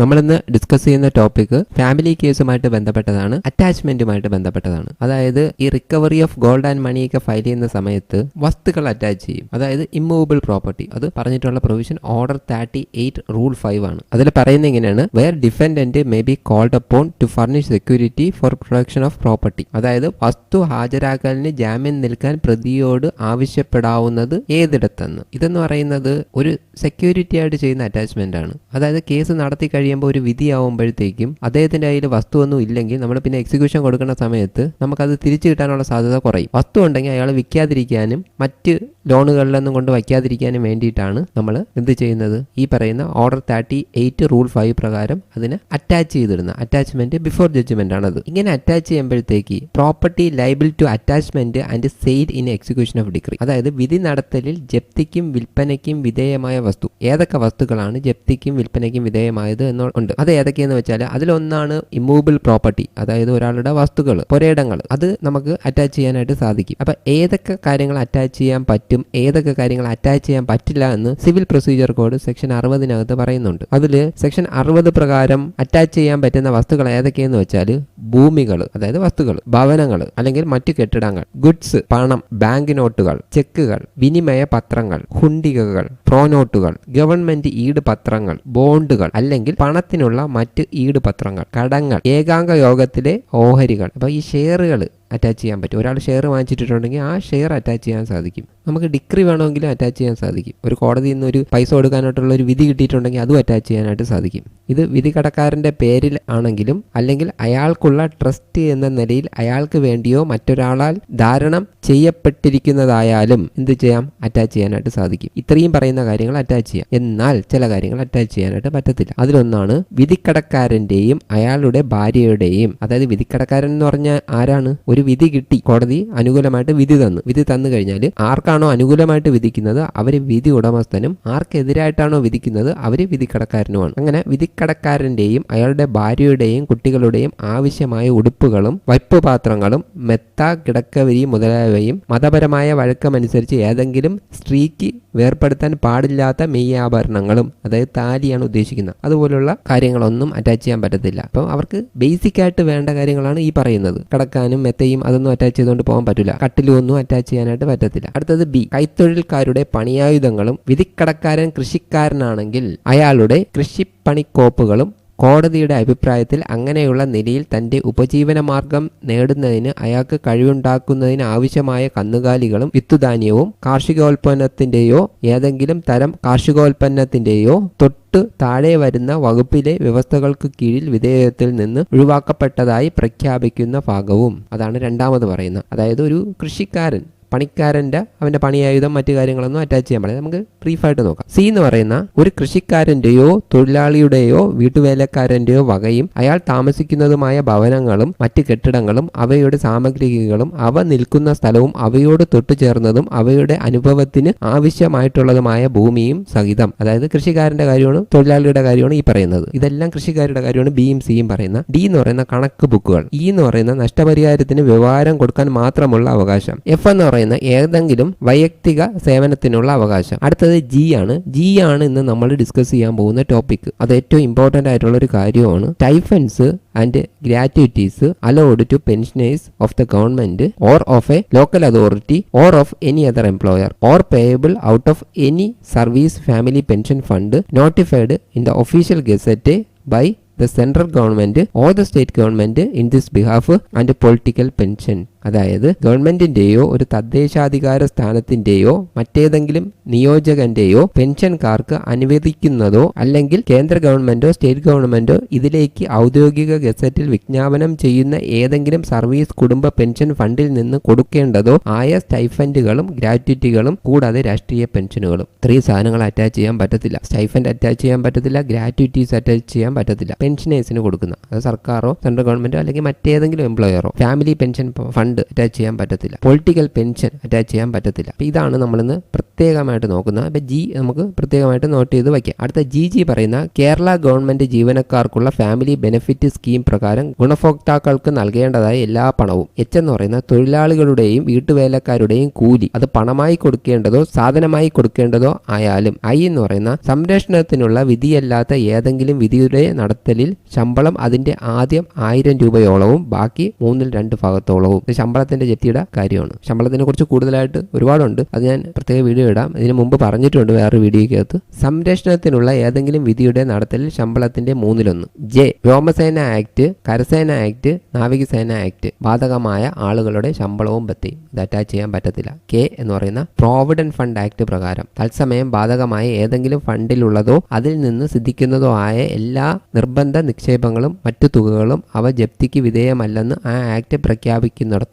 നമ്മളിന്ന് ഡിസ്കസ് ചെയ്യുന്ന topic family കേസുമായിട്ട് ബന്ധപ്പെട്ടതാണ് അറ്റാച്ച്മെന്റുമായിട്ട് ബന്ധപ്പെട്ടതാണ്. അതായത് ഈ recovery of gold and money മണിയൊക്കെ ഫയൽ ചെയ്യുന്ന സമയത്ത് വസ്തുക്കൾ അറ്റാച്ച് ചെയ്യും. അതായത് ഇമ്മൂവബിൾ പ്രോപ്പർട്ടി അത് പറഞ്ഞിട്ടുള്ള provision order thirty eight rule five ആണ്. അതിൽ പറയുന്നത് ഇങ്ങനെയാണ് where defendant may be called upon to furnish security for production of property അതായത് വസ്തു ഹാജരാക്കലിന് ജാമ്യം നിൽക്കാൻ പ്രതിയോട് ആവശ്യപ്പെടാവുന്നത് ഏതിടത്തെന്ന്. ഇതെന്ന് പറയുന്നത് ഒരു സെക്യൂരിറ്റി ആയിട്ട് ചെയ്യുന്ന അറ്റാച്ച്മെന്റ് ആണ്. അതായത് കേസ് നടത്തി കഴിയുമ്പോൾ ഒരു വിധിയാവുമ്പോഴത്തേക്കും അദ്ദേഹത്തിന്റെ കയ്യിൽ വസ്തുവൊന്നും ഇല്ലെങ്കിൽ നമ്മൾ പിന്നെ എക്സിക്യൂഷൻ കൊടുക്കുന്ന സമയത്ത് നമുക്കത് തിരിച്ചു കിട്ടാനുള്ള സാധ്യത കുറയും. വസ്തു ഉണ്ടെങ്കിൽ അയാൾ വിൽക്കാതിരിക്കാനും മറ്റ് ലോണുകളിലൊന്നും കൊണ്ട് വയ്ക്കാതിരിക്കാനും വേണ്ടിയിട്ടാണ് നമ്മൾ എന്ത് ചെയ്യുന്നത്? ഈ പറയുന്ന order thirty eight rule five പ്രകാരം അതിന് അറ്റാച്ച് ചെയ്തിടുന്ന അറ്റാച്ച്മെന്റ് ബിഫോർ ജഡ്ജ്മെന്റ് ആണത്. ഇങ്ങനെ അറ്റാച്ച് ചെയ്യുമ്പോഴത്തേക്ക് property liable to attachment and sale in execution of decree അതായത് വിധി നടത്തലിൽ ജപ്തിക്കും വിൽപ്പനയ്ക്കും വിധേയമായ വസ്തു. ഏതൊക്കെ വസ്തുക്കളാണ് ജപ്തിക്കും വിൽപ്പനയ്ക്കും വിധേയമായത് എന്നുണ്ട് അത് ഏതൊക്കെയെന്ന് വെച്ചാൽ അതിലൊന്നാണ് ഇമ്മൂബിൾ പ്രോപ്പർട്ടി അതായത് ഒരാളുടെ വസ്തുക്കൾ പുരയിടങ്ങൾ അത് നമുക്ക് അറ്റാച്ച് ചെയ്യാനായിട്ട് സാധിക്കും. അപ്പൊ ഏതൊക്കെ കാര്യങ്ങൾ അറ്റാച്ച് ചെയ്യാൻ പറ്റും ഏതൊക്കെ കാര്യങ്ങൾ അറ്റാച്ച് ചെയ്യാൻ പറ്റില്ല എന്ന് സിവിൽ പ്രൊസീജിയർ കോഡ് സെക്ഷൻ അറുപതിനകത്ത് പറയുന്നുണ്ട്. അതിൽ സെക്ഷൻ അറുപത് പ്രകാരം അറ്റാച്ച് ചെയ്യാൻ പറ്റുന്ന വസ്തുക്കൾ ഏതൊക്കെയെന്ന് വെച്ചാൽ ഭൂമികൾ അതായത് വസ്തുക്കൾ ഭവനങ്ങൾ അല്ലെങ്കിൽ മറ്റു കെട്ടിടങ്ങൾ ഗുഡ്സ് പണം ബാങ്ക് നോട്ടുകൾ ചെക്കുകൾ വിനിമയ പത്രങ്ങൾ ഹുണ്ടികകൾ പ്രോനോട്ടുകൾ ഗവൺമെന്റ് ഈട് പത്രങ്ങൾ ബോണ്ടുകൾ അല്ലെങ്കിൽ പണത്തിനുള്ള മറ്റ് ഈട് പത്രങ്ങൾ കടങ്ങൾ ഏകാംഗ യോഗത്തിലെ ഓഹരികൾ. അപ്പൊ ഈ ഷെയറുകൾ അറ്റാച്ച് ചെയ്യാൻ പറ്റും. ഒരാൾ ഷെയർ വാങ്ങിച്ചിട്ടുണ്ടെങ്കിൽ ആ ഷെയർ അറ്റാച്ച് ചെയ്യാൻ സാധിക്കും. നമുക്ക് ഡിഗ്രി വേണമെങ്കിലും അറ്റാച്ച് ചെയ്യാൻ സാധിക്കും. ഒരു കോടതിയിൽ നിന്ന് ഒരു പൈസ കൊടുക്കാനായിട്ടുള്ള ഒരു വിധി കിട്ടിയിട്ടുണ്ടെങ്കിൽ അതും അറ്റാച്ച് ചെയ്യാനായിട്ട് സാധിക്കും. ഇത് വിധി കടക്കാരന്റെ പേരിൽ ആണെങ്കിലും അല്ലെങ്കിൽ അയാൾക്കുള്ള ട്രസ്റ്റ് എന്ന നിലയിൽ അയാൾക്ക് വേണ്ടിയോ മറ്റൊരാളാൽ ധാരണം ചെയ്യപ്പെട്ടിരിക്കുന്നതായാലും എന്ത് ചെയ്യാം? അറ്റാച്ച് ചെയ്യാനായിട്ട് സാധിക്കും. ഇത്രയും പറയുന്ന കാര്യങ്ങൾ അറ്റാച്ച് ചെയ്യാം. എന്നാൽ ചില കാര്യങ്ങൾ അറ്റാച്ച് ചെയ്യാനായിട്ട് പറ്റത്തില്ല. അതിലൊന്നാണ് വിധിക്കടക്കാരന്റെയും അയാളുടെ ഭാര്യയുടെയും അതായത് വിധിക്കടക്കാരൻ എന്ന് പറഞ്ഞാൽ ആരാണ്? ഒരു വിധി കിട്ടി. കോടതി അനുകൂലമായിട്ട് വിധി തന്നു. വിധി തന്നു കഴിഞ്ഞാൽ ആർക്കാണോ അനുകൂലമായിട്ട് വിധിക്കുന്നത് അവർ വിധി ഉടമസ്ഥനും ആർക്കെതിരായിട്ടാണോ വിധിക്കുന്നത് അവർ വിധിക്കടക്കാരനുമാണ്. അങ്ങനെ വിധിക്കടക്കാരന്റെയും അയാളുടെ ഭാര്യയുടെയും കുട്ടികളുടെയും ആവശ്യമായ ഉടുപ്പുകളും വൈപ്പ് പാത്രങ്ങളും മെത്ത കിടക്കവരി മുതലായവയും മതപരമായ വഴക്കമനുസരിച്ച് ഏതെങ്കിലും സ്ത്രീക്ക് വേർപ്പെടുത്താൻ പാടില്ലാത്ത മെയ്യാഭരണങ്ങളും അതായത് താലിയാണ് ഉദ്ദേശിക്കുന്നത്. അതുപോലുള്ള കാര്യങ്ങളൊന്നും അറ്റാച്ച് ചെയ്യാൻ പറ്റത്തില്ല. അപ്പം അവർക്ക് ബേസിക് ആയിട്ട് വേണ്ട കാര്യങ്ങളാണ് ഈ പറയുന്നത്. കിടക്കാനും മെത്തയും അതൊന്നും അറ്റാച്ച് ചെയ്തുകൊണ്ട് പോകാൻ പറ്റില്ല കട്ടിലും ഒന്നും അറ്റാച്ച് ചെയ്യാനായിട്ട് പറ്റത്തില്ല. അടുത്തത് ബി കൈത്തൊഴിൽക്കാരുടെ പണിയായുധങ്ങളും വിധിക്കടക്കാരൻ കൃഷിക്കാരനാണെങ്കിൽ അയാളുടെ കൃഷിപ്പണിക്കോപ്പുകളും കോടതിയുടെ അഭിപ്രായത്തിൽ അങ്ങനെയുള്ള നിലയിൽ തന്റെ ഉപജീവന മാർഗം നേടുന്നതിന് അയാൾക്ക് കഴിവുണ്ടാക്കുന്നതിന് ആവശ്യമായ കന്നുകാലികളും വിത്തുധാന്യവും കാർഷികോൽപ്പന്നത്തിന്റെയോ ഏതെങ്കിലും തരം കാർഷികോൽപ്പന്നത്തിന്റെയോ തൊട്ട് താഴെ വരുന്ന വകുപ്പിലെ വ്യവസ്ഥകൾക്ക് കീഴിൽ വിധേയത്തിൽ നിന്ന് ഒഴിവാക്കപ്പെട്ടതായി പ്രഖ്യാപിക്കുന്ന ഭാഗവും. അതാണ് രണ്ടാമത് പറയുന്നത്. അതായത് ഒരു കൃഷിക്കാരൻ പണിക്കാരന്റെ അവന്റെ പണിയായുധം മറ്റു കാര്യങ്ങളൊന്നും അറ്റാച്ച് ചെയ്യാൻ പാടില്ല. നമുക്ക് ബ്രീഫായിട്ട് നോക്കാം. സി എന്ന് പറയുന്ന ഒരു കൃഷിക്കാരന്റെയോ തൊഴിലാളിയുടെയോ വീട്ടുവേലക്കാരന്റെയോ വകയും അയാൾ താമസിക്കുന്നതുമായ ഭവനങ്ങളും മറ്റ് കെട്ടിടങ്ങളും അവയുടെ സാമഗ്രികളും അവ നിൽക്കുന്ന സ്ഥലവും അവയോട് തൊട്ടുചേർന്നതും അവയുടെ അനുഭവത്തിന് ആവശ്യമായിട്ടുള്ളതുമായ ഭൂമിയും സഹിതം. അതായത് കൃഷിക്കാരന്റെ കാര്യമാണ് തൊഴിലാളിയുടെ കാര്യമാണ് ഈ പറയുന്നത്. ഇതെല്ലാം കൃഷിക്കാരുടെ കാര്യമാണ് ബിയും സിയും പറയുന്ന. ഡി എന്ന് പറയുന്ന കണക്ക് ബുക്കുകൾ. ഇ എന്ന് പറയുന്ന നഷ്ടപരിഹാരത്തിന് വ്യവഹാരം കൊടുക്കാൻ മാത്രമുള്ള അവകാശം. എഫ് എന്ന് പറയുന്ന ഏതെങ്കിലും വൈയക്തിക സേവനത്തിനുള്ള അവകാശം. അടുത്തത് ജി ആണ്. ജി ആണ് ഇന്ന് നമ്മൾ ഡിസ്കസ് ചെയ്യാൻ പോകുന്ന ടോപ്പിക് അത് ഏറ്റവും ഇമ്പോർട്ടന്റ് ആയിട്ടുള്ള ഒരു കാര്യമാണ്. Stipends and gratuities allowed to pensioners of the government or of a local authority or of any other employer or payable out of any service family pension fund notified in the official gazette by the central government or the state government in this behalf and political pension അതായത് ഗവൺമെന്റിന്റെയോ ഒരു തദ്ദേശാധികാര സ്ഥാനത്തിന്റെയോ മറ്റേതെങ്കിലും നിയോജകന്റെയോ പെൻഷൻകാർക്ക് അനുവദിക്കുന്നതോ അല്ലെങ്കിൽ കേന്ദ്ര ഗവൺമെന്റോ state ഗവൺമെന്റോ ഇതിലേക്ക് ഔദ്യോഗിക ഗസറ്റിൽ വിജ്ഞാപനം ചെയ്യുന്ന ഏതെങ്കിലും സർവീസ് കുടുംബ പെൻഷൻ ഫണ്ടിൽ നിന്ന് കൊടുക്കേണ്ടതോ ആയ സ്റ്റൈഫൻഡുകളും ഗ്രാറ്റുവിറ്റികളും കൂടാതെ രാഷ്ട്രീയ പെൻഷനുകളും. ഇത്രയും സാധനങ്ങൾ അറ്റാച്ച് ചെയ്യാൻ പറ്റത്തില്ല. സ്റ്റൈഫൻഡ് അറ്റാച്ച് ചെയ്യാൻ പറ്റത്തില്ല. ഗ്രാറ്റുവിറ്റീസ് അറ്റാച്ച് ചെയ്യാൻ പറ്റത്തില്ല. പെൻഷനേഴ്സിന് കൊടുക്കുന്ന അത് സർക്കാരോ സെൻട്രൽ ഗവൺമെന്റോ അല്ലെങ്കിൽ മറ്റേതെങ്കിലും എംപ്ലോയറോ family pension fund fund attach ചെയ്യാൻ പറ്റത്തില്ല. പൊളിറ്റിക്കൽ പെൻഷൻ അറ്റാച്ച് ചെയ്യാൻ പറ്റത്തില്ല. അപ്പോൾ ഇതാണ് നമ്മളിന്ന് പ്രത്യേകമായിട്ട് നോക്കുന്നത് അപ്പോൾ ജി നമുക്ക് പ്രത്യേകമായിട്ട് നോട്ട് ചെയ്ത് വയ്ക്കാം. അടുത്ത ജി ജി പറയുന്ന കേരള ഗവൺമെന്റ് ജീവനക്കാർക്കുള്ള ഫാമിലി ബെനിഫിറ്റ് സ്കീം പ്രകാരം ഗുണഭോക്താക്കൾക്ക് നൽകേണ്ടതായ എല്ലാ പണവും. എച്ച് എന്ന് പറയുന്ന തൊഴിലാളികളുടെയും വീട്ടുവേലക്കാരുടെയും കൂലി. അത് പണമായി കൊടുക്കേണ്ടതോ സാധനമായി കൊടുക്കേണ്ടതോ ആയാലും. ഐ എന്ന് പറയുന്ന സംരക്ഷണത്തിനുള്ള വിധിയല്ലാത്ത ഏതെങ്കിലും വിധിയുടെ നടത്തലിൽ ശമ്പളം അതിന്റെ ആദ്യം ആയിരം രൂപയോളവും ബാക്കി മൂന്നിൽ രണ്ട് ഭാഗത്തോളവും. ശമ്പളത്തിന്റെ ജപ്തിയുടെ കാര്യമാണ്. ശമ്പളത്തിനെ കുറിച്ച് കൂടുതലായിട്ട് ഒരുപാടുണ്ട്. അത് ഞാൻ പ്രത്യേക വീഡിയോ ഇടാം. ഇതിന് മുമ്പ് പറഞ്ഞിട്ടുണ്ട് വേറൊരു വീഡിയോയ്ക്കകത്ത്. സംരക്ഷണത്തിനുള്ള ഏതെങ്കിലും വിധിയുടെ നടത്തലിൽ ശമ്പളത്തിന്റെ മൂന്നിലൊന്ന്. ജെ. വ്യോമസേന ആക്ട് കരസേന ആക്ട് നാവികസേന ആക്ട് ബാധകമായ ആളുകളുടെ ശമ്പളവും പത്തി ഇത് അറ്റാച്ച് ചെയ്യാൻ പറ്റത്തില്ല. കെ എന്ന് പറയുന്ന പ്രോവിഡന്റ് ഫണ്ട് ആക്ട് പ്രകാരം. തത്സമയം ബാധകമായ ഏതെങ്കിലും ഫണ്ടിലുള്ളതോ അതിൽ നിന്ന് സിദ്ധിക്കുന്നതോ ആയ എല്ലാ നിർബന്ധ നിക്ഷേപങ്ങളും മറ്റു തുകകളും അവ ജപ്തിക്ക് വിധേയമല്ലെന്ന് ആ ആക്ട്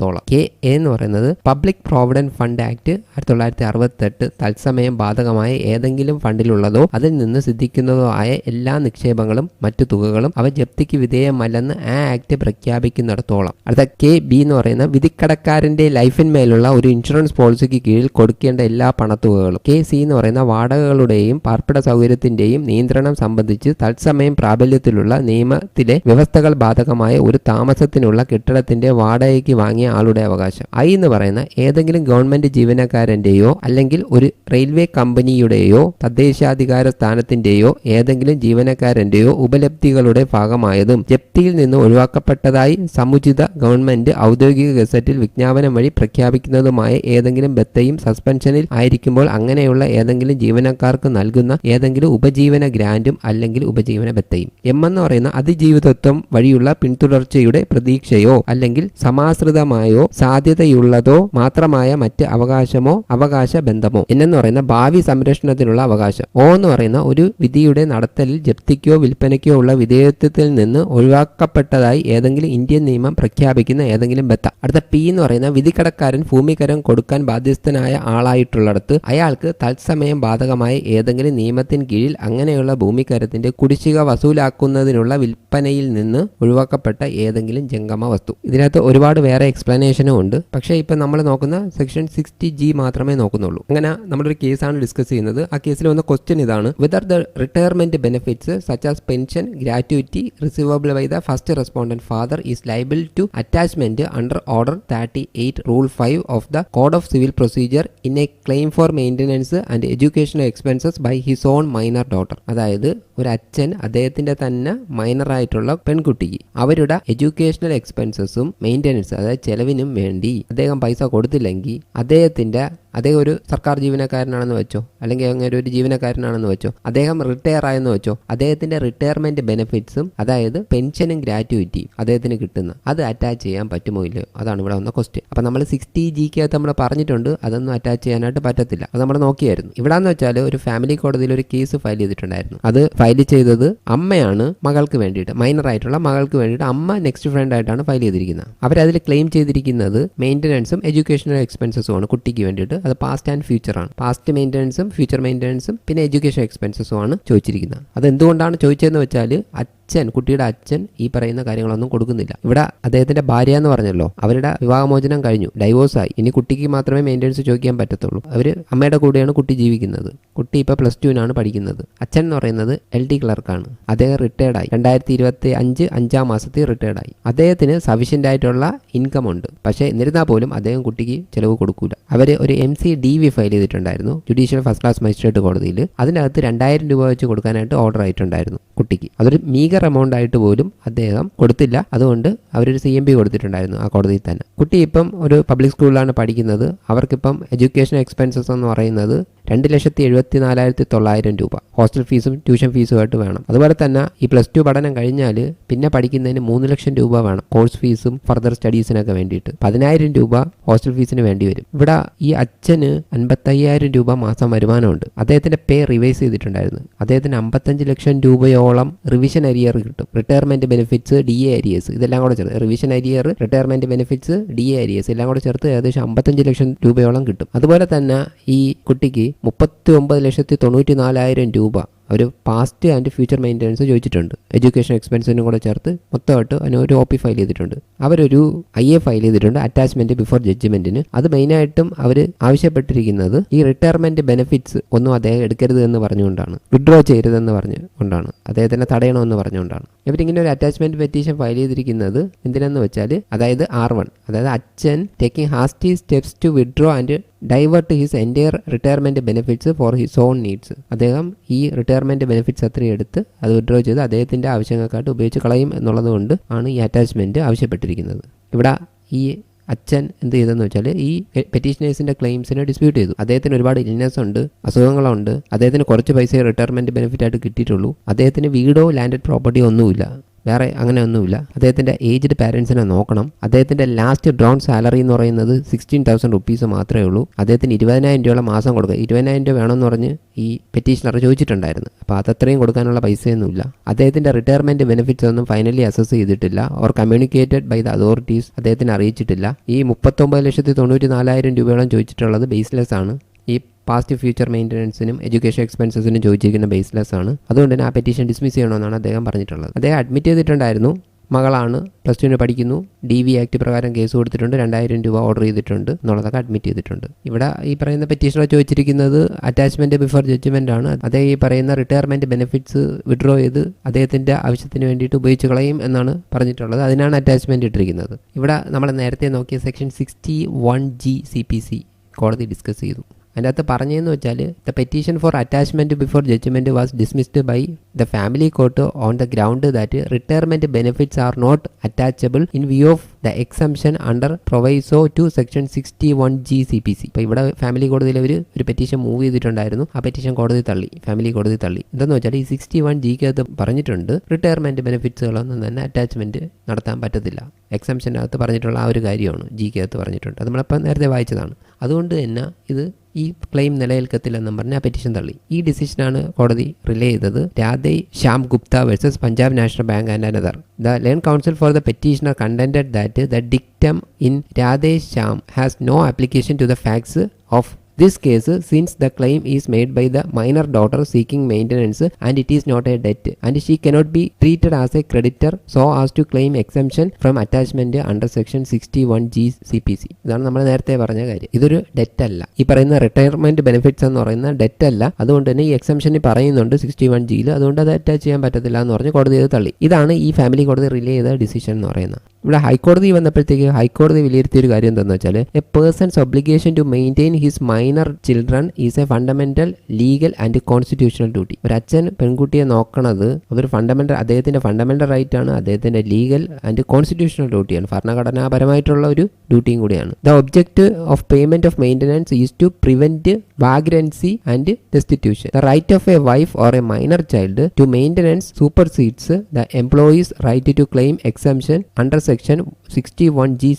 പ്രഖ്യാപിക്കുന്നിടത്തോളം കെ എ എന്ന് പറയുന്നത് പബ്ലിക് പ്രോവിഡന്റ് ഫണ്ട് ആക്ട് ആയിരത്തി തൊള്ളായിരത്തി അറുപത്തെട്ട് തത്സമയം ബാധകമായ ഏതെങ്കിലും ഫണ്ടിലുള്ളതോ അതിൽ നിന്ന് സിദ്ധിക്കുന്നതോ ആയ എല്ലാ നിക്ഷേപങ്ങളും മറ്റു തുകകളും അവ ജപ്തിക്ക് വിധേയമല്ലെന്ന് ആ ആക്ട് പ്രഖ്യാപിക്കുന്നിടത്തോളം. അടുത്ത കെ ബി എന്ന് പറയുന്ന വിധിക്കടക്കാരന്റെ ലൈഫിന്മേലുള്ള ഒരു ഇൻഷുറൻസ് പോളിസിക്ക് കീഴിൽ കൊടുക്കേണ്ട എല്ലാ പണത്തുകകളും. കെ സി എന്ന് പറയുന്ന വാടകകളുടെയും പാർപ്പിട സൗകര്യത്തിന്റെയും നിയന്ത്രണം സംബന്ധിച്ച് തത്സമയം പ്രാബല്യത്തിലുള്ള നിയമത്തിലെ വ്യവസ്ഥകൾ ബാധകമായ ഒരു താമസത്തിനുള്ള കെട്ടിടത്തിന്റെ വാടകയ്ക്ക് വാങ്ങിയ ആളുടെ അവകാശം. ഐ എന്ന് പറയുന്ന ഏതെങ്കിലും ഗവൺമെന്റ് ജീവനക്കാരന്റെയോ അല്ലെങ്കിൽ ഒരു റെയിൽവേ കമ്പനിയുടെയോ തദ്ദേശാധികാര സ്ഥാനത്തിന്റെയോ ഏതെങ്കിലും ജീവനക്കാരന്റെയോ ഉപലബ്ധികളുടെ ഭാഗമായതും ജപ്തിയിൽ നിന്ന് ഒഴിവാക്കപ്പെട്ടതായി സമുചിത ഗവൺമെന്റ് ഔദ്യോഗിക ഗസറ്റിൽ വിജ്ഞാപനം വഴി പ്രഖ്യാപിക്കുന്നതുമായ ഏതെങ്കിലും ബത്തയും സസ്പെൻഷനിൽ ആയിരിക്കുമ്പോൾ അങ്ങനെയുള്ള ഏതെങ്കിലും ജീവനക്കാർക്ക് നൽകുന്ന ഏതെങ്കിലും ഉപജീവന ഗ്രാൻഡും അല്ലെങ്കിൽ ഉപജീവന ബത്തയും. എം എന്ന് പറയുന്ന അതിജീവിതത്വം വഴിയുള്ള പിന്തുടർച്ചയുടെ പ്രതീക്ഷയോ അല്ലെങ്കിൽ സമാശ്രിതമായോ സാധ്യതയുള്ളതോ മാത്രമായ മറ്റ് അവകാശമോ അവകാശ ബന്ധമോ എന്നെന്ന് പറയുന്ന ഭാവി സംരക്ഷണത്തിനുള്ള അവകാശം. ഓ എന്ന് പറയുന്ന ഒരു വിധിയുടെ നടത്തലിൽ ജപ്തിക്കോ വിൽപ്പനയ്ക്കോ ഉള്ള വിധേയത്വത്തിൽ നിന്ന് ഒഴിവാക്കപ്പെട്ടതായി ഏതെങ്കിലും ഇന്ത്യൻ നിയമം പ്രഖ്യാപിക്കുന്ന ഏതെങ്കിലും ബത്ത. അടുത്ത പി എന്ന് പറയുന്ന വിധിക്കടക്കാരൻ ഭൂമികരം കൊടുക്കാൻ ബാധ്യസ്ഥനായ ആളായിട്ടുള്ളിടത്ത് അയാൾക്ക് തത്സമയം ബാധകമായ ഏതെങ്കിലും നിയമത്തിന് കീഴിൽ അങ്ങനെയുള്ള ഭൂമികരത്തിന്റെ കുടിശ്ശിക വസൂലാക്കുന്നതിനുള്ള വിൽപ്പനയിൽ നിന്ന് ഒഴിവാക്കപ്പെട്ട ഏതെങ്കിലും ജംഗമ വസ്തു. ഇതിനകത്ത് ഒരുപാട് വേറെ എക്സ്പ്ലനേഷനും ഉണ്ട്. പക്ഷേ ഇപ്പം നമ്മൾ നോക്കുന്ന സെക്ഷൻ സിക്സ്റ്റി ജി മാത്രമേ നോക്കുന്നുള്ളൂ. അങ്ങനെ നമ്മളൊരു കേസാണ് ഡിസ്കസ് ചെയ്യുന്നത്. ആ കേസിൽ വന്ന ക്വസ്റ്റ്യൻ ഇതാണ്. Whether the retirement benefits such as pension gratuity receivable by the first respondent father is liable to attachment under order thirty eight rule five of the code of civil procedure in a claim for maintenance and educational expenses by his own minor daughter അതായത് ഒരു അച്ഛൻ അദ്ദേഹത്തിന്റെ തന്നെ മൈനറായിട്ടുള്ള പെൺകുട്ടിക്ക് അവരുടെ educational എക്സ്പെൻസസും maintenance അതായത് ചെലവിനും വേണ്ടി അദ്ദേഹം പൈസ കൊടുത്തില്ലെങ്കിൽ അദ്ദേഹത്തിന്റെ അദ്ദേഹം ഒരു സർക്കാർ ജീവനക്കാരനാണെന്ന് വെച്ചോ അല്ലെങ്കിൽ അങ്ങനെ ഒരു ജീവനക്കാരനാണെന്ന് വെച്ചോ അദ്ദേഹം റിട്ടയർ ആയെന്ന് വെച്ചോ അദ്ദേഹത്തിന്റെ റിട്ടയർമെന്റ് ബെനിഫിറ്റ്സും അതായത് പെൻഷനും ഗ്രാറ്റുവിറ്റിയും അദ്ദേഹത്തിന് കിട്ടുന്ന അത് അറ്റാച്ച് ചെയ്യാൻ പറ്റുമോ ഇല്ലയോ? അതാണ് ഇവിടെ വന്ന ക്വസ്റ്റ്യൻ അപ്പം നമ്മൾ സിക്സ്റ്റി ജിക്കകത്ത് നമ്മൾ പറഞ്ഞിട്ടുണ്ട് അതൊന്നും അറ്റാച്ച് ചെയ്യാനായിട്ട് പറ്റത്തില്ല. അത് നമ്മൾ നോക്കിയായിരുന്നു. ഇവിടെ എന്ന് വെച്ചാൽ ഒരു ഫാമിലി കോടതിയിൽ ഒരു കേസ് ഫയൽ ചെയ്തിട്ടുണ്ടായിരുന്നു. അത് ഫയൽ ചെയ്തത് അമ്മയാണ് മകൾക്ക് വേണ്ടിയിട്ട് മൈനർ ആയിട്ടുള്ള മകൾക്ക് വേണ്ടിയിട്ട് അമ്മ നെക്സ്റ്റ് ഫ്രണ്ട് ആയിട്ടാണ് ഫയൽ ചെയ്തിരിക്കുന്നത്. അവരതിൽ ക്ലെയിം ചെയ്തിരിക്കുന്നത് മെയിന്റനൻസും എഡ്യൂക്കേഷണൽ എക്സ്പെൻസസും ആണ് കുട്ടിക്ക് വേണ്ടിയിട്ട് അത് പാസ്റ്റ് ആൻഡ് ഫ്യൂച്ചർ ആണ്. പാസ്റ്റ് മെയിന്റനൻസും ഫ്യൂച്ചർ മെയിന്റനൻസും പിന്നെ എഡ്യൂക്കേഷൻ എക്സ്പെൻസസും ആണ് ചോദിച്ചിരിക്കുന്നത്. അത് എന്തുകൊണ്ടാണ് ചോദിച്ചതെന്ന് വെച്ചാൽ അച്ഛൻ കുട്ടിയുടെ അച്ഛൻ ഈ പറയുന്ന കാര്യങ്ങളൊന്നും കൊടുക്കുന്നില്ല. ഇവിടെ അദ്ദേഹത്തിന്റെ ഭാര്യ എന്ന് പറഞ്ഞല്ലോ അവരുടെ വിവാഹമോചനം കഴിഞ്ഞു ഡൈവോഴ്സ് ആയി. ഇനി കുട്ടിക്ക് മാത്രമേ മെയിന്റനൻസ് ചോദിക്കാൻ പറ്റത്തുള്ളൂ. അവർ അമ്മയുടെ കൂടെയാണ് കുട്ടി ജീവിക്കുന്നത്. കുട്ടി ഇപ്പോൾ പ്ലസ് ടുവിനാണ് പഠിക്കുന്നത്. അച്ഛൻ എന്ന് പറയുന്നത് എൽ ഡി ക്ലർക്കാണ് അദ്ദേഹം റിട്ടയർഡ് ആയി. രണ്ടായിരത്തി ഇരുപത്തി അഞ്ച് അഞ്ചാം മാസത്തിൽ റിട്ടയർഡ് ആയി. അദ്ദേഹത്തിന് സഫീഷ്യന്റ് ആയിട്ടുള്ള ഇൻകം ഉണ്ട്. പക്ഷേ എന്നിരുന്നാൽ പോലും അദ്ദേഹം കുട്ടിക്ക് ചിലവ് കൊടുക്കൂല. അവർ ഒരു M C D V file ചെയ്തിട്ടുണ്ടായിരുന്നു. ജുഡീഷ്യൽ ഫസ്റ്റ് ക്ലാസ് മജിസ്ട്രേറ്റ് കോടതിയിൽ. അതിനകത്ത് രണ്ടായിരം രൂപ വെച്ച് കൊടുക്കാനായിട്ട് ഓർഡർ ആയിട്ടുണ്ടായിരുന്നു കുട്ടിക്ക്. അതൊരു മീഗർ എമൗണ്ട് ആയിട്ട് പോലും അദ്ദേഹം കൊടുത്തില്ല. അതുകൊണ്ട് അവരൊരു സി എം പി കൊടുത്തിട്ടുണ്ടായിരുന്നു ആ കോടതിയിൽ തന്നെ. കുട്ടി ഇപ്പം ഒരു പബ്ലിക് സ്കൂളിലാണ് പഠിക്കുന്നത്. അവർക്കിപ്പം എഡ്യൂക്കേഷൻ എക്സ്പെൻസസ് എന്ന് പറയുന്നത് രണ്ട് ലക്ഷത്തി എഴുപത്തി നാലായിരത്തി തൊള്ളായിരം രൂപ. ഹോസ്റ്റൽ ഫീസും ട്യൂഷൻ ഫീസുമായിട്ട് വേണം. അതുപോലെ തന്നെ ഈ പ്ലസ് ടു പഠനം കഴിഞ്ഞാൽ പിന്നെ പഠിക്കുന്നതിന് മൂന്ന് ലക്ഷം രൂപ വേണം. കോഴ്സ് ഫീസും ഫർദർ സ്റ്റഡീസിനൊക്കെ വേണ്ടിയിട്ട്. പതിനായിരം രൂപ ഹോസ്റ്റൽ ഫീസിന് വേണ്ടി വരും. ഇവിടെ ഈ അച്ഛന് അൻപത്തയ്യായിരം രൂപ മാസം വരുമാനമുണ്ട്. അദ്ദേഹത്തിന്റെ പേ റിവൈസ് ചെയ്തിട്ടുണ്ടായിരുന്നു. അദ്ദേഹത്തിന് അമ്പത്തഞ്ച് ലക്ഷം രൂപയോളം റിവിഷൻ അരിയർ കിട്ടും. Retirement benefits D A arrears ഇതെല്ലാം കൂടെ ചേർത്ത് revision arrear retirement benefits D A arrears എല്ലാം കൂടെ ചേർത്ത് ഏകദേശം അമ്പത്തഞ്ച് ലക്ഷം രൂപയോളം കിട്ടും. അതുപോലെ തന്നെ ഈ കുട്ടിക്ക് മുപ്പത്തി ഒമ്പത് ലക്ഷത്തി തൊണ്ണൂറ്റി നാലായിരം രൂപ അവർ പാസ്റ്റ് ആൻഡ് ഫ്യൂച്ചർ മെയിന്റനൻസ് ചോദിച്ചിട്ടുണ്ട്. എഡ്യൂക്കേഷൻ എക്സ്പെൻസിനും കൂടെ ചേർത്ത് മൊത്തമായിട്ട് അതിന് ഒരു ഒ പി ഫയൽ ചെയ്തിട്ടുണ്ട്. അവരൊരു ഐ എ ഫയൽ ചെയ്തിട്ടുണ്ട് അറ്റാച്ച്മെന്റ് ബിഫോർ ജഡ്ജ്മെന്റിന് അത് മെയിനായിട്ടും അവർ ആവശ്യപ്പെട്ടിരിക്കുന്നത് ഈ റിട്ടയർമെന്റ് ബെനിഫിറ്റ്സ് ഒന്നും അദ്ദേഹം എടുക്കരുത് എന്ന് പറഞ്ഞുകൊണ്ടാണ്. വിഡ്രോ ചെയ്യരുതെന്ന് പറഞ്ഞുകൊണ്ടാണ്. അദ്ദേഹത്തിനെ തടയണമെന്ന് പറഞ്ഞുകൊണ്ടാണ്. ഇവരിങ്ങനെ ഒരു അറ്റാച്ച്മെന്റ് പെറ്റീഷൻ ഫയൽ ചെയ്തിരിക്കുന്നത് എന്തിനെന്ന് വെച്ചാൽ അതായത് ആർ വൺ അതായത് അച്ഛൻ taking hasty steps to withdraw and divert his entire retirement benefits for his own needs അദ്ദേഹം ഈ റിട്ടയർമെന്റ് ബെനിഫിറ്റ്സ് അത്രയും എടുത്ത് അത് വിഡ്രോ ചെയ്ത് അദ്ദേഹത്തിന്റെ ആവശ്യങ്ങൾക്കായിട്ട് ഉപയോഗിച്ച് കളയും എന്നുള്ളത് കൊണ്ട് ആണ് ഈ അറ്റാച്ച്മെന്റ് ആവശ്യപ്പെട്ടിരിക്കുന്നത്. ഇവിടെ ഈ അച്ഛൻ എന്ത് ചെയ്തെന്ന് വെച്ചാൽ ഈ പെറ്റീഷനേഴ്സിന്റെ ക്ലെയിംസിനെ ഡിസ്പ്യൂട്ട് ചെയ്തു. അദ്ദേഹത്തിന് ഒരുപാട് ഇൽനെസ് ഉണ്ട് അസുഖങ്ങളുണ്ട്. അദ്ദേഹത്തിന് കുറച്ച് പൈസ റിട്ടയർമെന്റ് ബെനിഫിറ്റ് ആയിട്ട് കിട്ടിയിട്ടുള്ളൂ. അദ്ദേഹത്തിന് വീടോ ലാൻഡഡ് പ്രോപ്പർട്ടിയോ ഒന്നുമില്ല. വേറെ അങ്ങനെ ഒന്നുമില്ല അദ്ദേഹത്തിന്റെ ഏജ്ഡ് പാരൻസിനെ നോക്കണം. അദ്ദേഹത്തിന്റെ ലാസ്റ്റ് ഡ്രോൺ സാലറി എന്ന് പറയുന്നത് സിക്സ്റ്റീൻ തൗസൻഡ് റുപ്പീസ് മാത്രമേ ഉള്ളൂ. അദ്ദേഹത്തിന് ഇരുപതിനായിരം രൂപയുള്ള മാസം കൊടുക്കുക. ഇരുപതിനായിരം രൂപ വേണമെന്ന് പറഞ്ഞ് ഈ പെറ്റീഷണർ ചോദിച്ചിട്ടുണ്ടായിരുന്നു. അപ്പോൾ അതത്രയും കൊടുക്കാനുള്ള പൈസയൊന്നുമില്ല അദ്ദേഹത്തിന്റെ റിട്ടയർമെന്റ് ബെനിഫിറ്റ്സ് ഒന്നും ഫൈനലി അസസ് ചെയ്തിട്ടില്ല. Or communicated by the authorities അദ്ദേഹത്തിന് അറിയിച്ചിട്ടില്ല. ഈ മുപ്പത്തൊമ്പത് ലക്ഷത്തി തൊണ്ണൂറ്റി നാലായിരം രൂപയോളം ചോദിച്ചിട്ടുള്ളത് ബേസ്ലെസ് ആണ്. ഈ പാസ്റ്റ് ഫ്യൂച്ചർ മെയിന്റനൻസിനും എഡ്യൂക്കേഷൻ എക്സ്പെൻസസിനും ചോദിച്ചിരിക്കുന്ന ബേസ്ലെസ് ആണ്. അതുകൊണ്ട് തന്നെ ആ പെറ്റീഷൻ ഡിസ്മിസ് ചെയ്യണമെന്നാണ് അദ്ദേഹം പറഞ്ഞിട്ടുള്ളത്. അദ്ദേഹം അഡ്മിറ്റ് ചെയ്തിട്ടുണ്ടായിരുന്നു. മകളാണ് പ്ലസ് ടുവിന് പഠിക്കുന്നു. ഡി വി ആക്ട് പ്രകാരം കേസ് കൊടുത്തിട്ടുണ്ട്. രണ്ടായിരം രൂപ ഓർഡർ ചെയ്തിട്ടുണ്ട് എന്നുള്ളതൊക്കെ അഡ്മിറ്റ് ചെയ്തിട്ടുണ്ട്. ഇവിടെ ഈ പറയുന്ന പെറ്റീഷണർ ചോദിച്ചിരിക്കുന്നത് അറ്റാച്ച്മെന്റ് ബിഫോർ ജഡ്ജ്മെന്റ് ആണ്. അതേ ഈ പറയുന്ന റിട്ടയർമെന്റ് ബെനിഫിറ്റ്സ് വിഡ്രോ ചെയ്ത് അദ്ദേഹത്തിന്റെ ആവശ്യത്തിന് വേണ്ടിയിട്ട് ഉപയോഗിച്ച് കളയും എന്നാണ് പറഞ്ഞിട്ടുള്ളത്. അതിനാണ് അറ്റാച്ച്മെന്റ് ഇട്ടിരിക്കുന്നത്. ഇവിടെ നമ്മൾ നേരത്തെ നോക്കിയ section sixty one G C P C കോടതി ഡിസ്കസ് ചെയ്തു. അതിന്റെ അകത്ത് പറഞ്ഞതെന്ന് വെച്ചാൽ the petition for attachment before judgment was dismissed by the family court on the ground that retirement benefits are not attachable in view of the exemption under proviso to section sixty one G C P C ഇപ്പോൾ ഇവിടെ family കോടതിയിൽ അവർ ഒരു petition move ചെയ്തിട്ടുണ്ടായിരുന്നു. ആ petition കോടതി തള്ളി family കോടതി തള്ളി. എന്താണെന്ന് വെച്ചാൽ ഈ സിക്സ്റ്റി വൺ ജിക്കകത്ത് പറഞ്ഞിട്ടുണ്ട് റിട്ടയർമെന്റ് ബെനിഫിറ്റ്സുകളൊന്നും തന്നെ അറ്റാച്ച്മെന്റ് നടത്താൻ പറ്റത്തില്ല. എക്സംഷന്റെ അകത്ത് പറഞ്ഞിട്ടുള്ള ആ ഒരു കാര്യമാണ് ജി ജിക്കകത്ത് പറഞ്ഞിട്ടുണ്ട്. അത് നമ്മളിപ്പോൾ നേരത്തെ വായിച്ചതാണ്. അതുകൊണ്ട് തന്നെ ഇത് ഈ ക്ലെയിം നിലനിൽക്കത്തില്ലെന്നും പറഞ്ഞ് ആ പെറ്റീഷൻ തള്ളി. ഈ ഡിസിഷനാണ് കോടതി റിലേ ചെയ്തത്. Radhe Shyam Gupta versus Punjab national bank and another the learned counsel for the petitioner contended that the dictum in Radhe Shyam has no application to the facts of this case since the claim is made by the minor daughter seeking maintenance and it is not a debt and she cannot be treated as a creditor so as to claim exemption from attachment under section 61 G C P C ഇതാണ് നമ്മൾ നേരത്തെ പറഞ്ഞ കാര്യം. ഇതൊരു debt അല്ല. ഈ പറയുന്ന retirement benefits എന്ന് പറയുന്ന ഡെറ്റ് അല്ല. അതുകൊണ്ട് തന്നെ ഈ എക്സംഷനിൽ പറയുന്നുണ്ട് സിക്സ്റ്റി വൺ ജിയിൽ അതുകൊണ്ട് അത് അറ്റാച്ച് ചെയ്യാൻ പറ്റത്തില്ല എന്ന് പറഞ്ഞ് കോടതി ഇത് തള്ളി. ഇതാണ് ഈ ഫാമിലി കോടതി റിലേ ചെയ്ത ഡിസിഷൻ എന്ന് പറയുന്നത്. ഇവിടെ ഹൈക്കോടതി വന്നപ്പോഴത്തേക്ക് ഹൈക്കോടതി വിലയിരുത്തിയ ഒരു കാര്യം എന്താണെന്ന് വെച്ചാൽ a person's obligation to maintain his minor children is a fundamental legal and constitutional duty ഒരു അച്ഛൻ പെൺകുട്ടിയെ നോക്കണത് അതൊരു ഫണ്ടമെന്റൽ അദ്ദേഹത്തിന്റെ ഫണ്ടമെന്റൽ റൈറ്റ് ആണ് അദ്ദേഹത്തിന്റെ ലീഗൽ ആൻഡ് കോൺസ്റ്റിറ്റ്യൂഷണൽ ഡ്യൂട്ടിയാണ് ഭരണഘടനാപരമായിട്ടുള്ള ഒരു ഡ്യൂട്ടിയും കൂടിയാണ്. The object of payment of maintenance is to prevent vagrancy and destitution the right of a wife or a minor child to maintenance sits the employee's right to claim exemption under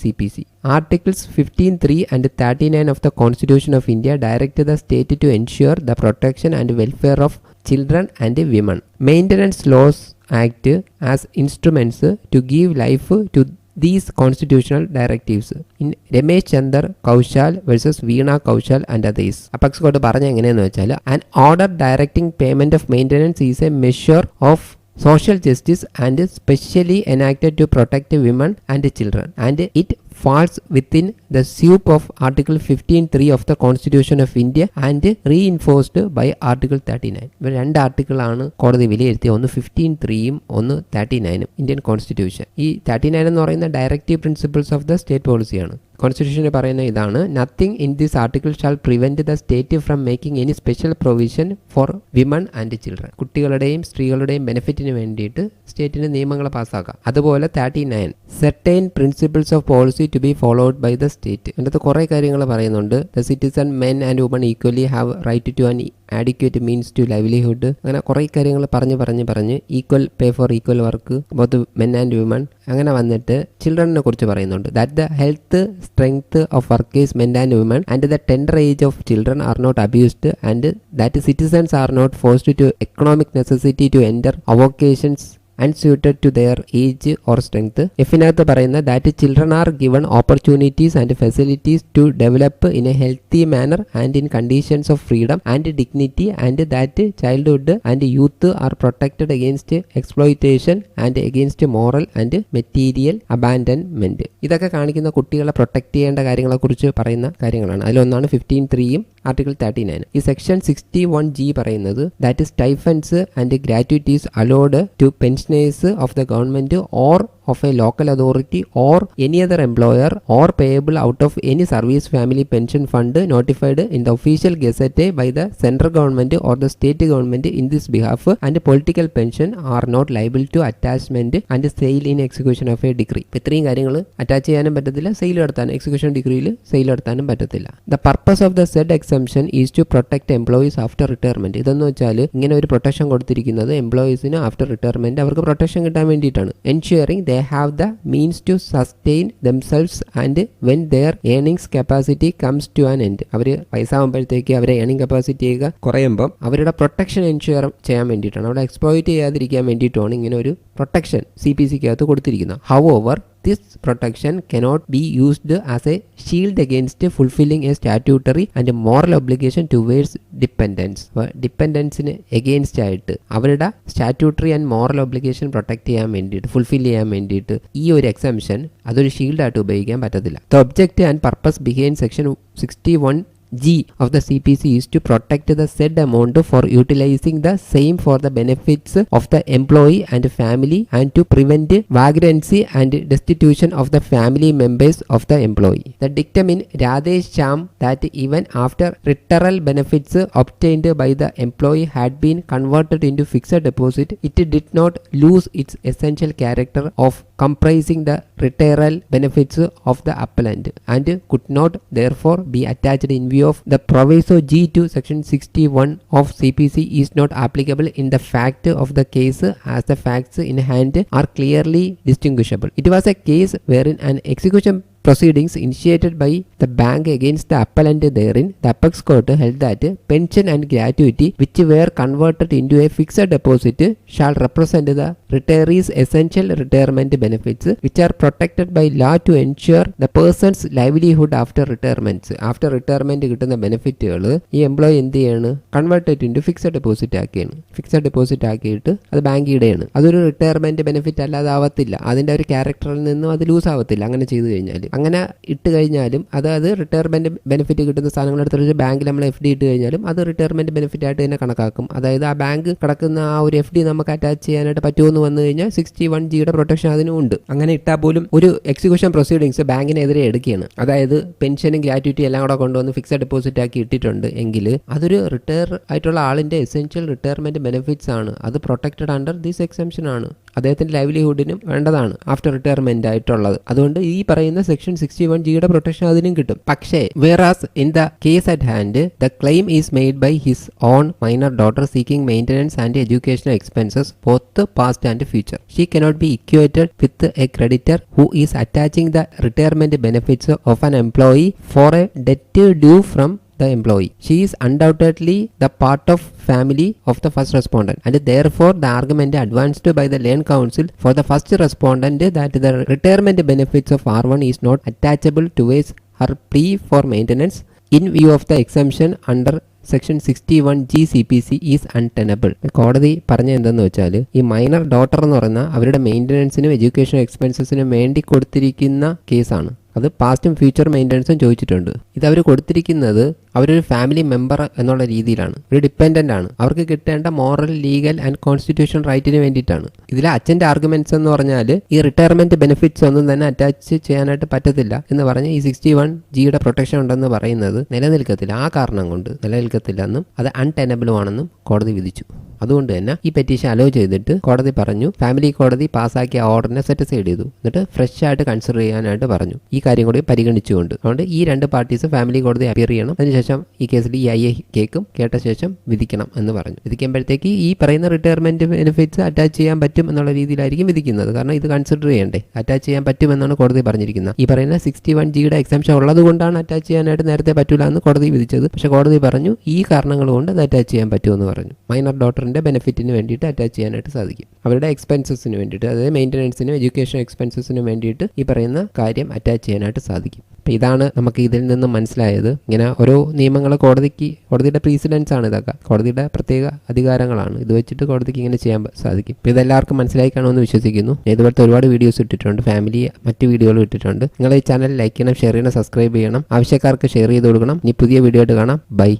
C P C Articles 15.3 and 39 of the Constitution of India direct the state to ensure the protection and welfare of children and women. Maintenance Laws Act as instruments to give life to these constitutional directives. In Ramesh Chander Kaushal versus Veena Kaushal and others apex court പറഞ്ഞ എങ്ങനെയെന്ന് വെച്ചാൽ an order directing payment of maintenance is a measure of social justice and specially enacted to protect women and children and it falls within the sweep of article 15.3 of the constitution of india and reinforced by article 39 ഇവർ രണ്ട് ആർട്ടിക്കിളാണ് കോടതി വിലയിരുത്തിയ ഒന്ന് fifteen ത്രീയും ഒന്ന് thirty നയനും Indian constitution ഈ thirty nine എന്ന് പറയുന്ന directive principles of the state പോളിസിയാണ് കോൺസ്റ്റിറ്റ്യൂഷനിൽ പറയുന്ന ഇതാണ് nothing in this article shall prevent the state from making any special provision for women and children കുട്ടികളുടെയും സ്ത്രീകളുടെയും ബെനിഫിറ്റിന് വേണ്ടിയിട്ട് സ്റ്റേറ്റിന് നിയമങ്ങൾ പാസ്സാക്കാം. അതുപോലെ thirty nine certain principles of policy to be followed by the state അതിനകത്ത് കുറേ കാര്യങ്ങൾ പറയുന്നുണ്ട്. The citizen men and women equally have right to an adequate means to livelihood അങ്ങനെ കുറേ കാര്യങ്ങൾ പറഞ്ഞ് പറഞ്ഞ് പറഞ്ഞ് equal pay for equal work both men and women അങ്ങനെ വന്നിട്ട് ചിൽഡ്രനെ കുറിച്ച് പറയുന്നുണ്ട്. That the health strength of workers men and women and the tender age of children are not abused and that citizens are not forced to economic necessity to enter avocations unsuited to their age or strength എഫിനകത്ത് പറയുന്ന that children are given opportunities and facilities to develop in a healthy manner and in conditions of freedom and dignity and that childhood and youth are protected against exploitation and against moral and material abandonment ഇതൊക്കെ കാണിക്കുന്ന കുട്ടികളെ protect ചെയ്യേണ്ട കാര്യങ്ങളെക്കുറിച്ച് പറയുന്ന കാര്യങ്ങളാണ്. അതിലൊന്നാണ് fifteen ത്രീയും article thirty nine ഈ സെക്ഷൻ സിക്സ്റ്റി വൺ ജി പറയുന്നത് that is stipends and gratuities allowed to pensioners of the government or of a local authority or any other employer or payable out of any service family pension fund notified in the official gazette by the central government or the state government in this behalf and political pension are not liable to attachment and sale in execution of a degree ഇത്രയും കാര്യങ്ങൾ attach ചെയ്യാനും പറ്റത്തില്ല sale നടത്താനും execution ഡിഗ്രിയിൽ sale നടത്താനും പറ്റത്തില്ല. The purpose of the said exemption is to protect employees after retirement ഇതെന്ന് വെച്ചാൽ ഇങ്ങനെ ഒരു പ്രൊട്ടക്ഷൻ കൊടുത്തിരിക്കുന്നത് എംപ്ലോയീസിന് ആഫ്റ്റർ റിട്ടയർമെന്റ് അവർക്ക് പ്രൊട്ടക്ഷൻ കിട്ടാൻ വേണ്ടിയിട്ടാണ്. Ensuring they have the means to sustain themselves and when their earnings capacity comes to an end അവർ വയസ്സാകുമ്പോഴത്തേക്ക് അവരെ ഏണിംഗ് കപ്പാസിറ്റി കുറയുമ്പം അവരുടെ പ്രൊട്ടക്ഷൻ എൻഷുർ ചെയ്യാൻ വേണ്ടിയിട്ടാണ്. അവിടെ എക്സ്പ്ലോയിറ്റ് ചെയ്യാതിരിക്കാൻ വേണ്ടിയിട്ടാണ് ഇങ്ങനെ ഒരു പ്രൊട്ടക്ഷൻ സി പി സിക്ക് അകത്ത് കൊടുത്തിരിക്കുന്നത് however this protection cannot be used as a shield against fulfilling a statutory and moral obligation towards dependents ഡിപ്പെൻഡൻസിന് against ആയിട്ട് അവരുടെ statutory and moral obligation protect ചെയ്യാൻ വേണ്ടിയിട്ട് ഫുൾഫിൽ ചെയ്യാൻ വേണ്ടിയിട്ട് ഈ ഒരു എക്സംഷൻ അതൊരു ഷീൽഡായിട്ട് ഉപയോഗിക്കാൻ പറ്റത്തില്ല. The object and purpose behind section sixty one G of the CPC is to protect the said amount for utilizing the same for the benefits of the employee and family and to prevent vagrancy and destitution of the family members of the employee. The dictum in Radesh Sham that even after retirement benefits obtained by the employee had been converted into fixed deposit, it did not lose its essential character of comprising the retirement benefits of the appellant and could not therefore be attached in view of the proviso G to section 61 of CPC is not applicable in the fact of the case as the facts in hand are clearly distinguishable. It was a case wherein an execution proceedings initiated by the bank against the appellant therein, the apex court held that pension and gratuity which were converted into a fixed deposit shall represent the retiree's essential retirement benefits which are protected by law to ensure the person's livelihood after retirement. After retirement കിട്ടുന്ന ബെനിഫിറ്റുകൾ ഈ employee എന്ത് ചെയ്യാണ് converted into fixed deposit ആക്കിയാണ് fixed deposit ആക്കിയിട്ട് അത് bank ഇടയാണ് അതൊരു retirement benefit അല്ലാതെ ആവത്തില്ല അതിന്റെ ഒരു ക്യാരക്ടറിൽ നിന്നും അത് ലൂസ് ആവത്തില്ല അങ്ങനെ ചെയ്തു കഴിഞ്ഞാൽ അങ്ങനെ ഇട്ട് കഴിഞ്ഞാലും അതായത് റിട്ടയർമെന്റ് ബെനിഫിറ്റ് കിട്ടുന്ന സാധനങ്ങളെടുത്ത് ബാങ്കിൽ നമ്മൾ എഫ് ഡി ഇട്ട് കഴിഞ്ഞാലും അത് റിട്ടയർമെന്റ് ബെനിഫിറ്റ് ആയിട്ട് തന്നെ കണക്കാക്കും. അതായത് ആ ബാങ്ക് കിടക്കുന്ന ആ ഒരു എഫ് ഡി നമുക്ക് അറ്റാച്ച് ചെയ്യാനായിട്ട് പറ്റുമെന്ന് വന്നു കഴിഞ്ഞാൽ സിക്സ്റ്റി വൺ ജിയുടെ പ്രൊട്ടക്ഷൻ അതിനും ഉണ്ട്. അങ്ങനെ ഇട്ടാൽ പോലും ഒരു എക്സിക്യൂഷൻ പ്രൊസീഡിങ്സ് ബാങ്കിനെതിരെ എടുക്കുകയാണ്. അതായത് പെൻഷനും ഗ്രാറ്റുവിറ്റി എല്ലാം കൂടെ കൊണ്ടുവന്ന് ഫിക്സഡ് ഡെപ്പോസിറ്റ് ആക്കി ഇട്ടിട്ടുണ്ട് എങ്കിൽ അതൊരു റിട്ടയർ ആയിട്ടുള്ള ആളിന്റെ എസെൻഷ്യൽ റിട്ടയർമെന്റ് ബെനിഫിറ്റ്സ് ആണ്. അത് പ്രൊട്ടക്റ്റഡ് അണ്ടർ ദിസ് എക്സംഷൻ ആണ്. അദ്ദേഹത്തിന്റെ ലൈവ്ലിഹുഡിനും വേണ്ടതാണ് ആഫ്റ്റർ റിട്ടയർമെന്റ് ആയിട്ടുള്ളത്. അതുകൊണ്ട് ഈ പറയുന്ന സെക്ഷൻ സിക്സ്റ്റി വൺ ജിയുടെ പ്രൊട്ടക്ഷൻ അതിനും കിട്ടും. പക്ഷേ whereas in the case at hand the claim is made by his own minor daughter seeking maintenance and educational expenses both past and future she cannot be equated with a creditor who is attaching the retirement benefits of an employee for a debt due from the employee. She is undoubtedly the part of family of the first respondent and therefore the argument advanced by the Land Council for the first respondent that the retirement benefits of R1 is not attachable towards her plea for maintenance in view of the exemption under section sixty one G C P C is untenable കോടതി പറഞ്ഞ എന്തെന്ന് വെച്ചാൽ ഈ minor daughter എന്ന് പറയുന്ന അവരുടെ മെയിന്റനൻസിനും education എക്സ്പെൻസസിനും വേണ്ടി കൊടുത്തിരിക്കുന്ന കേസാണ് അത് പാസ്റ്റും ഫ്യൂച്ചർ മെയിന്റനൻസും ചോദിച്ചിട്ടുണ്ട്. ഇത് അവർ കൊടുത്തിരിക്കുന്നത് അവരൊരു ഫാമിലി മെമ്പർ എന്നുള്ള രീതിയിലാണ്. ഒരു ഡിപ്പെൻഡന്റ് ആണ്. അവർക്ക് കിട്ടേണ്ട മോറൽ ലീഗൽ ആൻഡ് കോൺസ്റ്റിറ്റ്യൂഷൻ റൈറ്റിന് വേണ്ടിയിട്ടാണ്. ഇതിലെ അച്ഛന്റെ ആർഗ്യുമെന്റ്സ് എന്ന് പറഞ്ഞാൽ ഈ റിട്ടയർമെന്റ് ബെനിഫിറ്റ്സ് ഒന്നും തന്നെ അറ്റാച്ച് ചെയ്യാനായിട്ട് പറ്റത്തില്ല എന്ന് പറഞ്ഞ് ഈ സിക്സ്റ്റി വൺ ജിയുടെ പ്രൊട്ടക്ഷൻ ഉണ്ടെന്ന് പറയുന്നത് നിലനിൽക്കത്തില്ല. ആ കാരണം കൊണ്ട് നിലനിൽക്കത്തില്ലെന്നും അത് അൺടെനബിളും ആണെന്നും കോടതി വിധിച്ചു. അതുകൊണ്ട് തന്നെ ഈ പെറ്റീഷൻ അലോ ചെയ്തിട്ട് കോടതി പറഞ്ഞു ഫാമിലി കോടതി പാസ്സാക്കിയ ഓർഡറിനെ സെറ്റിസൈഡ് ചെയ്തു. എന്നിട്ട് ഫ്രഷ് ആയിട്ട് കൺസിഡർ ചെയ്യാനായിട്ട് പറഞ്ഞു. ഈ കാര്യം കൂടി പരിഗണിച്ചുകൊണ്ട്. അതുകൊണ്ട് ഈ രണ്ട് പാർട്ടീസ് ഫാമിലി കോടതി അപ്പിയർ ചെയ്യണം. അതിനുശേഷം ഈ കേസിൽ ഈ ഐ എ കേക്കും കേട്ട ശേഷം വിധിക്കണം എന്ന് പറഞ്ഞു. വിധിക്കുമ്പോഴത്തേക്ക് ഈ പറയുന്ന റിട്ടയർമെന്റ് ബെനിഫിറ്റ്സ് അറ്റാച്ച് ചെയ്യാൻ പറ്റും എന്നുള്ള രീതിയിലായിരിക്കും വിധിക്കുന്നത്. കാരണം ഇത് കൺസിഡർ ചെയ്യണ്ടേ. അറ്റാച്ച് ചെയ്യാൻ പറ്റുമെന്നാണ് കോടതി പറഞ്ഞിരിക്കുന്നത്. ഈ പറയുന്ന സിക്സ്റ്റി വൺ ജിയുടെ എക്സംഷൻ ഉള്ളത് കൊണ്ടാണ് അറ്റാച്ച് ചെയ്യാനായിട്ട് നേരത്തെ പറ്റൂല എന്ന് കോടതി വിധിച്ചത്. പക്ഷെ കോടതി പറഞ്ഞു ഈ കാരണങ്ങൾ കൊണ്ട് അത് അറ്റാച്ച് ചെയ്യാൻ പറ്റുമെന്ന് പറഞ്ഞു. മൈനർ ഡോട്ടറിന്റെ ഓണറിന്റെ ബെനിഫിറ്റിന് വേണ്ടിയിട്ട് അറ്റാച്ച് ചെയ്യാനായിട്ട് സാധിക്കും. അവരുടെ എക്സ്പെൻസസിന് വേണ്ടിയിട്ട് അതായത് മെയിന്റനൻസിനും എഡ്യൂക്കേഷൻ എക്സ്പെൻസസിനും വേണ്ടിയിട്ട് ഈ പറയുന്ന കാര്യം അറ്റാച്ച് ചെയ്യാനായിട്ട് സാധിക്കും. അപ്പോൾ ഇതാണ് നമുക്ക് ഇതിൽ നിന്ന് മനസ്സിലായത്. ഇങ്ങനെ ഓരോ നിയമങ്ങൾ കോടതിക്ക് കോടതിയുടെ പ്രീസിഡൻസ് ആണ് ഇതൊക്കെ. കോടതിയുടെ പ്രത്യേക അധികാരങ്ങളാണ്. ഇത് വെച്ചിട്ട് കോടതിക്ക് ഇങ്ങനെ ചെയ്യാൻ സാധിക്കും. ഇപ്പോൾ ഇതെല്ലാവർക്കും മനസ്സിലായി കാണുമെന്ന് വിശ്വസിക്കുന്നു. ഇതുപോലത്തെ ഒരുപാട് വീഡിയോസ് ഇട്ടിട്ടുണ്ട്. ഫാമിലി മറ്റ് വീഡിയോകൾ ഇട്ടിട്ടുണ്ട്. നിങ്ങൾ ഈ ചാനൽ ലൈക്ക് ചെയ്യണം ഷെയർ ചെയ്യണം സബ്സ്ക്രൈബ് ചെയ്യണം. ആവശ്യക്കാർക്ക് ഷെയർ ചെയ്ത് കൊടുക്കണം. ഇനി പുതിയ വീഡിയോ ആയിട്ട് കാണാം. ബൈ